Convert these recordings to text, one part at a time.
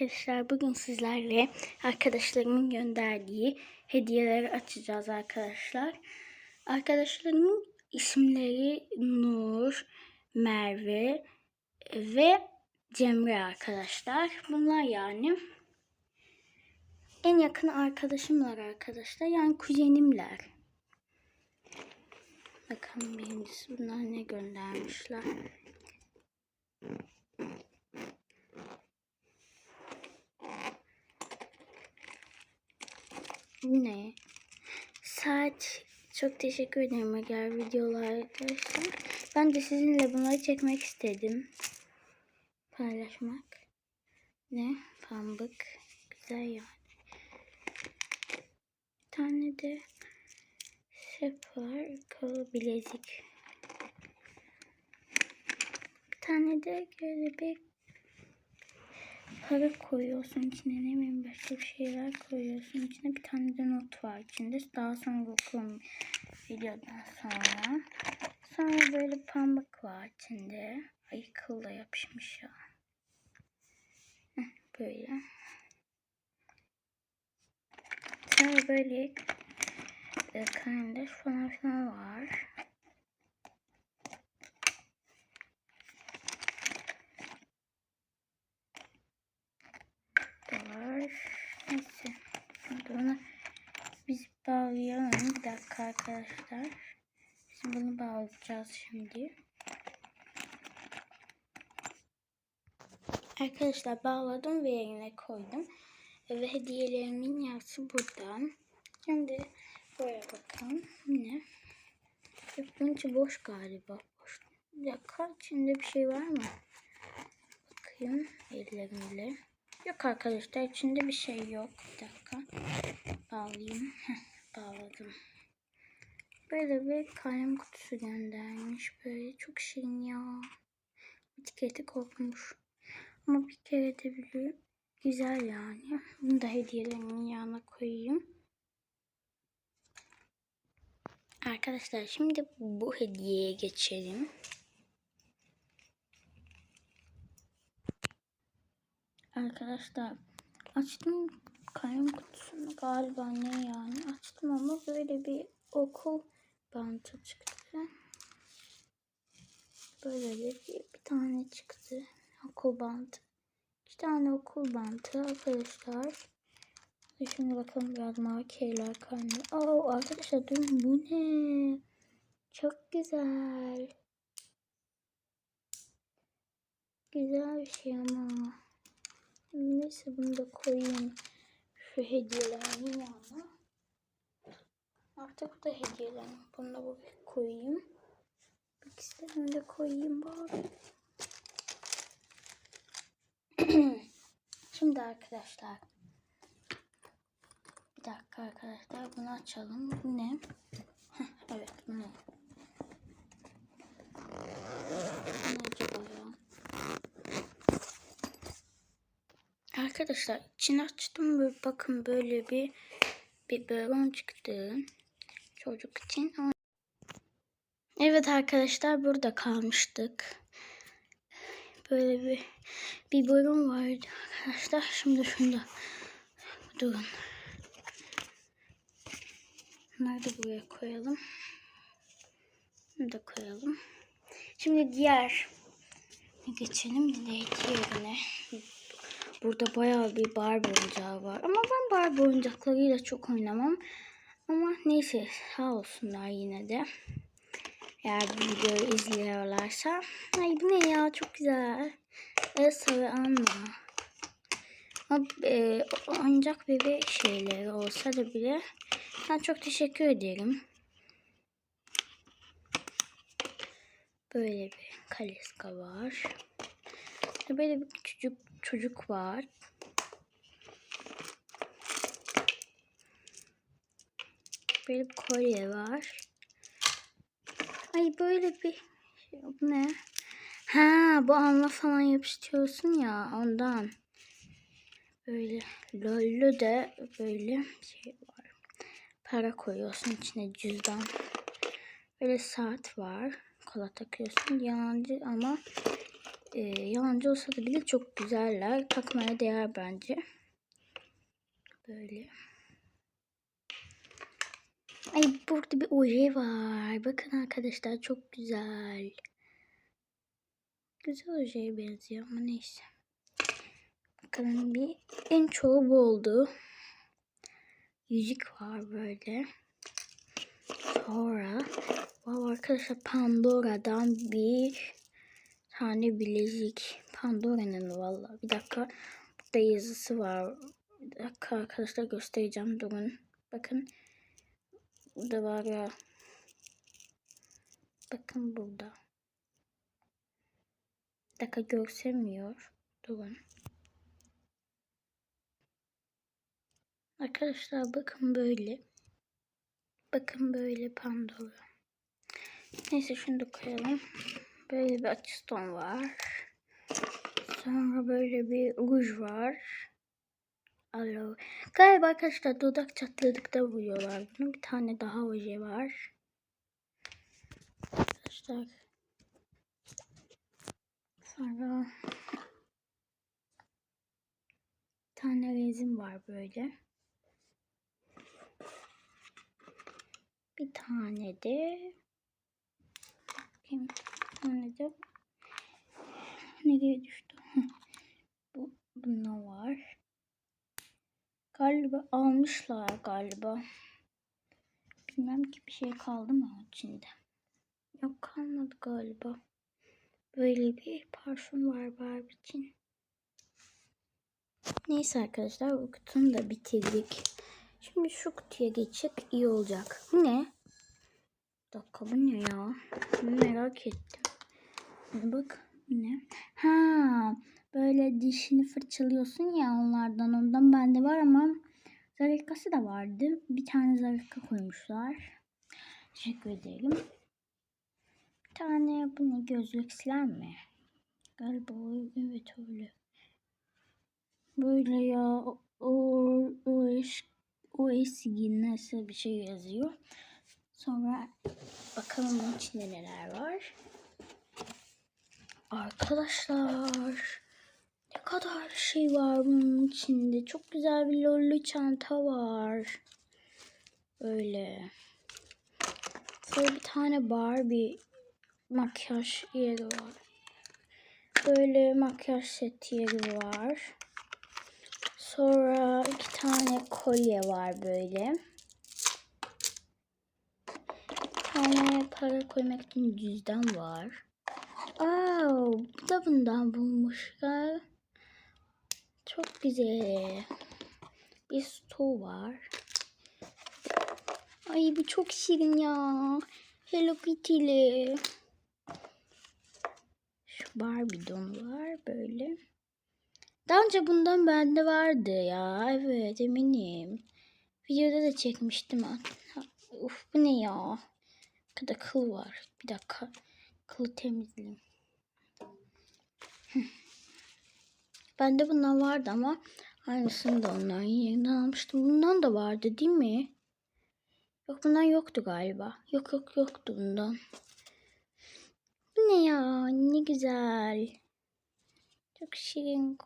arkadaşlar bugün sizlerle arkadaşlarımın gönderdiği hediyeleri açacağız arkadaşlar. Arkadaşlarımın isimleri Nur, Merve ve Cemre arkadaşlar. Bunlar yani en yakın arkadaşımlar arkadaşlar. Yani kuzenimler. Bakalım birincisi bunlar ne göndermişler. Bu ne? Saat. Çok teşekkür ederim Eger videolar arkadaşlar. Ben de sizinle bunları çekmek istedim. Paylaşmak. Ne? Pambık. Güzel yani. Bir tane de sep var. Kol bilezik. Bir tane de bir para koyuyorsun içine ne bileyim başka bir şeyler koyuyorsun. İçine bir tane de not var içinde. Daha sonra okurum videodan sonra. Sonra böyle pamuk var içinde. Ay kıl da yapışmış ya. Böyle. Sonra böyle e, kardeş falan filan var. Neyse. Şimdi bunu biz bağlayalım. Bir dakika arkadaşlar. Şimdi bunu bağlayacağız şimdi. Arkadaşlar bağladım ve yerine koydum. Ve hediyelerimin yarısı buradan. Şimdi buraya bakalım. Ne? Bunun içi boş galiba. Boş. Dakika içinde bir şey var mı? Bakayım ellerimle. Yok arkadaşlar içinde bir şey yok. Bir dakika. Bağlayayım. Bağladım. Böyle bir kalem kutusu göndermiş. Böyle çok şirin ya. Etiketi kopmuş. Ama bir kere de bile güzel yani. Bunu da hediyelerimin yanına koyayım. Arkadaşlar şimdi bu hediyeye geçelim. Arkadaşlar açtım kalem kutusunu galiba ne yani açtım ama böyle bir okul bantı çıktı. Böyle bir, bir tane çıktı okul bantı. İki tane okul bantı arkadaşlar. Şimdi bakalım biraz markerler kaynağı. Aa arkadaşlar durun bu ne? Çok güzel. Güzel bir şey ama. Neyse bunu da koyayım. Şu hediyelerimin yanına. Artık bu da hediyelerim. Bunu da buraya koyayım. İkisini de koyayım bari. Şimdi arkadaşlar. Bir dakika arkadaşlar. Bunu açalım. Bu ne? Evet bu ne? Arkadaşlar içini açtım böyle bakın böyle bir biberon çıktı çocuk için. Ama... Evet arkadaşlar burada kalmıştık. Böyle bir biberon vardı arkadaşlar. Şimdi şunda durun. Bunları da buraya koyalım. Bunu da koyalım. Şimdi diğer geçelim diğerine. Burada bayağı bir Barbie oyuncağı var. Ama ben Barbie oyuncaklarıyla çok oynamam. Ama neyse sağ olsunlar yine de. Eğer bu videoyu izliyorlarsa. Ay bu ne ya çok güzel. Elsa ve Anna. Ama e, oyuncak bebek şeyleri olsa da bile ben çok teşekkür ederim. Böyle bir kaleska var. Böyle bir küçük çocuk var. Böyle bir kolye var. Ay böyle bir ne? Ha bu alma falan yapıştırıyorsun ya ondan. Böyle lollü de böyle şey var. Para koyuyorsun içine cüzdan. Böyle saat var. Kola takıyorsun. Yalancı ama e, yalancı olsa da bile çok güzeller. Takmaya değer bence. Böyle. Ay burada bir oje var. Bakın arkadaşlar çok güzel. Güzel ojeye benziyor ama neyse. Bakalım bir en çoğu bu oldu. Yüzük var böyle. Sonra wow arkadaşlar Pandora'dan bir tane bilezik. Pandora'nın valla. Bir dakika. Burada yazısı var. Bir dakika arkadaşlar göstereceğim. Durun. Bakın. Burada var ya. Bakın burada. Bir dakika görsemiyor. Durun. Arkadaşlar bakın böyle. Bakın böyle Pandora. Neyse şunu da koyalım. Böyle bir açıston var. Sonra böyle bir ruj var. Alo. Galiba arkadaşlar dudak çatladıkta vuruyorlar bunu. Bir tane daha oje var. Arkadaşlar. Sonra bir tane rezin var böyle. Bir tane de bakayım bir tane de nereye düştü? Bu bunda var. Galiba almışlar galiba. Bilmem ki bir şey kaldı mı içinde. Yok kalmadı galiba. Böyle bir parfüm var Barbie için. Neyse arkadaşlar bu kutunu da bitirdik. Şimdi şu kutuya geçecek iyi olacak. Bu ne? Bir dakika bu ne ya? Merak ettim. Bak ne? Ha böyle dişini fırçalıyorsun ya onlardan ondan bende var ama zarikası da vardı. Bir tane zarika koymuşlar. Teşekkür ederim. Bir tane bu ne gözlük siler mi? Galiba evet öyle. Böyle ya o o eş o eski nasıl bir şey yazıyor. Sonra bakalım içinde neler var. Arkadaşlar kadar şey var bunun içinde. Çok güzel bir lollu çanta var. Böyle. Sonra bir tane Barbie makyaj yeri var. Böyle makyaj seti yeri var. Sonra iki tane kolye var böyle. Bir tane para koymak için cüzdan var. Aa, bu da bundan bulmuşlar. Çok güzel. Bir stol var. Ay bu çok şirin ya. Hello Kitty'li. Şu Barbie don var böyle. Daha önce bundan bende vardı ya. Evet eminim. Videoda da çekmiştim. Uf bu ne ya? Kadar kıl var. Bir dakika. Kılı temizleyeyim. Bende bundan vardı ama aynısını da onların yerinden almıştım. Bundan da vardı değil mi? Yok bundan yoktu galiba. Yok yok yoktu bundan. Bu ne ya? Ne güzel. Çok şirin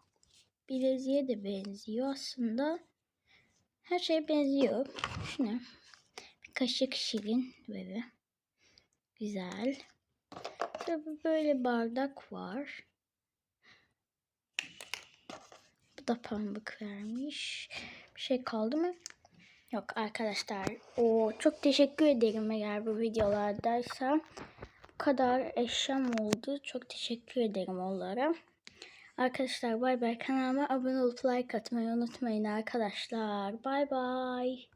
bileziğe de benziyor aslında. Her şey benziyor. Şu? Bir kaşık şirin böyle. Güzel. Tabii böyle bardak var. Da pamuk vermiş. Bir şey kaldı mı? Yok arkadaşlar. O çok teşekkür ederim eğer bu videolardaysa. Bu kadar eşyam oldu. Çok teşekkür ederim onlara. Arkadaşlar bay bay kanalıma abone olup like atmayı unutmayın arkadaşlar. Bay bay.